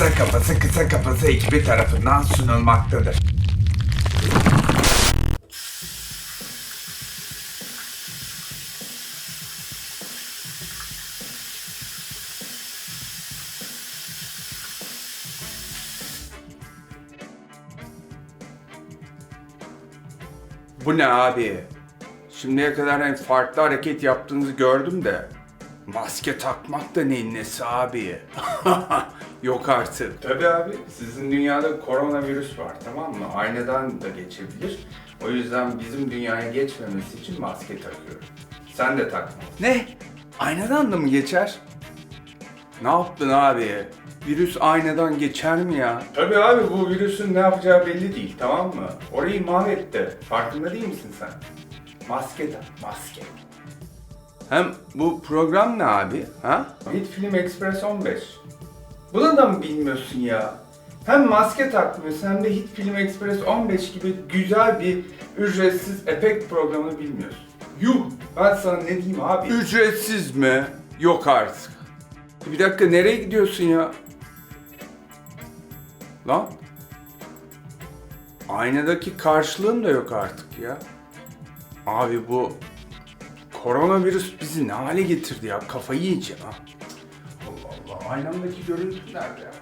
kısa kafası kısa kafası ekibi tarafından sunulmaktadır. Bu ne abi? Şimdiye kadar en farklı hareket yaptığınızı gördüm de. Maske takmak da neyin nesi abi? Yok artık. Tabii abi. Sizin dünyada koronavirüs var tamam mı? Aynadan da geçebilir. O yüzden bizim dünyaya geçmemesi için maske takıyorum. Sen de takma. Ne? Aynadan da mı geçer? Ne yaptın abi? Virüs aynadan geçer mi ya? Tabii abi bu virüsün ne yapacağı belli değil tamam mı? Orayı mahvetti. Farkında değil misin sen? Maske tak, maske. Hem bu program ne abi? Ha? Hit Film Express 15. Bunu da mı bilmiyorsun ya? Hem maske takmıyorsun hem de Hit Film Express 15 gibi güzel bir ücretsiz efekt programını bilmiyorsun. Yuh! Ben sana ne diyeyim abi? Ücretsiz mi? Yok artık. Bir dakika nereye gidiyorsun ya? Lan? Aynadaki karşılığım da yok artık ya. Abi bu koronavirüs bizi ne hale getirdi ya? Kafayı yiyeceğim ha. Allah Allah. Aynamdaki görüntü ya?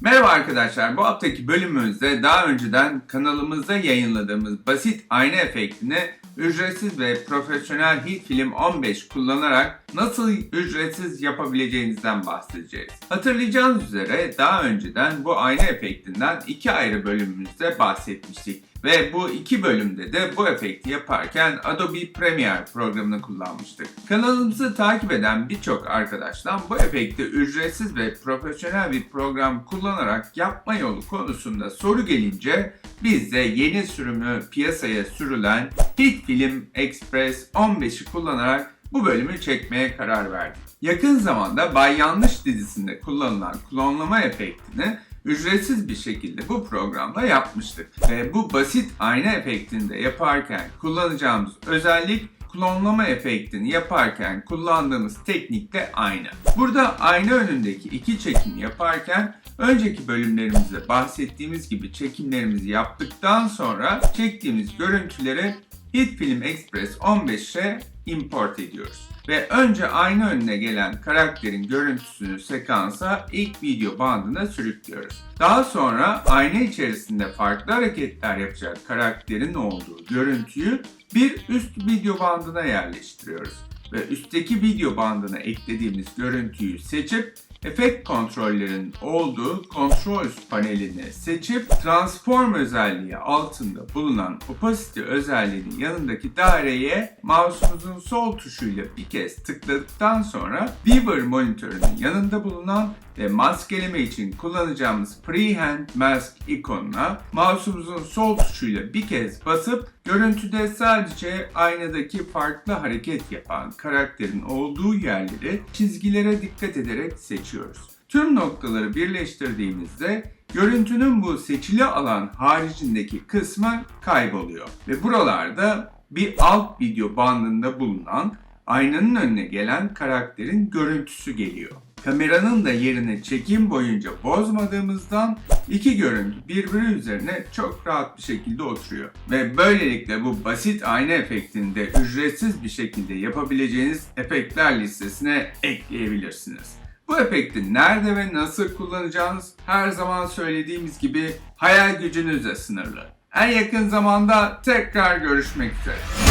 Merhaba arkadaşlar. Bu haftaki bölümümüzde daha önceden kanalımızda yayınladığımız basit ayna efektini ücretsiz ve profesyonel hit film 15 kullanarak nasıl ücretsiz yapabileceğinizden bahsedeceğiz. Hatırlayacağınız üzere daha önceden bu ayna efektinden iki ayrı bölümümüzde bahsetmiştik. Ve bu iki bölümde de bu efekti yaparken Adobe Premiere programını kullanmıştık. Kanalımızı takip eden birçok arkadaştan bu efekti ücretsiz ve profesyonel bir program kullanarak yapma yolu konusunda soru gelince biz de yeni sürümü piyasaya sürülen Hit Film Express 15'i kullanarak bu bölümü çekmeye karar verdik. Yakın zamanda Bay Yanlış dizisinde kullanılan klonlama efektini ücretsiz bir şekilde bu programla yapmıştık. Ve bu basit ayna efektini de yaparken kullanacağımız özellik klonlama efektini yaparken kullandığımız teknikle aynı. Burada ayna önündeki iki çekim yaparken önceki bölümlerimizde bahsettiğimiz gibi çekimlerimizi yaptıktan sonra çektiğimiz görüntüleri Hit Film Express 15'e import ediyoruz. Ve önce ayna önüne gelen karakterin görüntüsünü sekansa ilk video bandına sürüklüyoruz. Daha sonra ayna içerisinde farklı hareketler yapacak karakterin olduğu görüntüyü bir üst video bandına yerleştiriyoruz. Ve üstteki video bandına eklediğimiz görüntüyü seçip efekt kontrollerin olduğu Controls panelini seçip Transform özelliği altında bulunan Opacity özelliğinin yanındaki daireye mouse'umuzun sol tuşuyla bir kez tıkladıktan sonra Beaver monitörünün yanında bulunan ve maskeleme için kullanacağımız Freehand Mask ikonuna mouse'umuzun sol tuşuyla bir kez basıp görüntüde sadece aynadaki farklı hareket yapan karakterin olduğu yerleri çizgilere dikkat ederek seçiyoruz. Tüm noktaları birleştirdiğimizde görüntünün bu seçili alan haricindeki kısmı kayboluyor. Ve buralarda bir alt video bandında bulunan aynanın önüne gelen karakterin görüntüsü geliyor. Kameranın da yerini çekim boyunca bozmadığımızdan iki görüntü birbiri üzerine çok rahat bir şekilde oturuyor. Ve böylelikle bu basit ayna efektini de ücretsiz bir şekilde yapabileceğiniz efektler listesine ekleyebilirsiniz. Bu efekti nerede ve nasıl kullanacağınız her zaman söylediğimiz gibi hayal gücünüzle sınırlı. En yakın zamanda tekrar görüşmek üzere.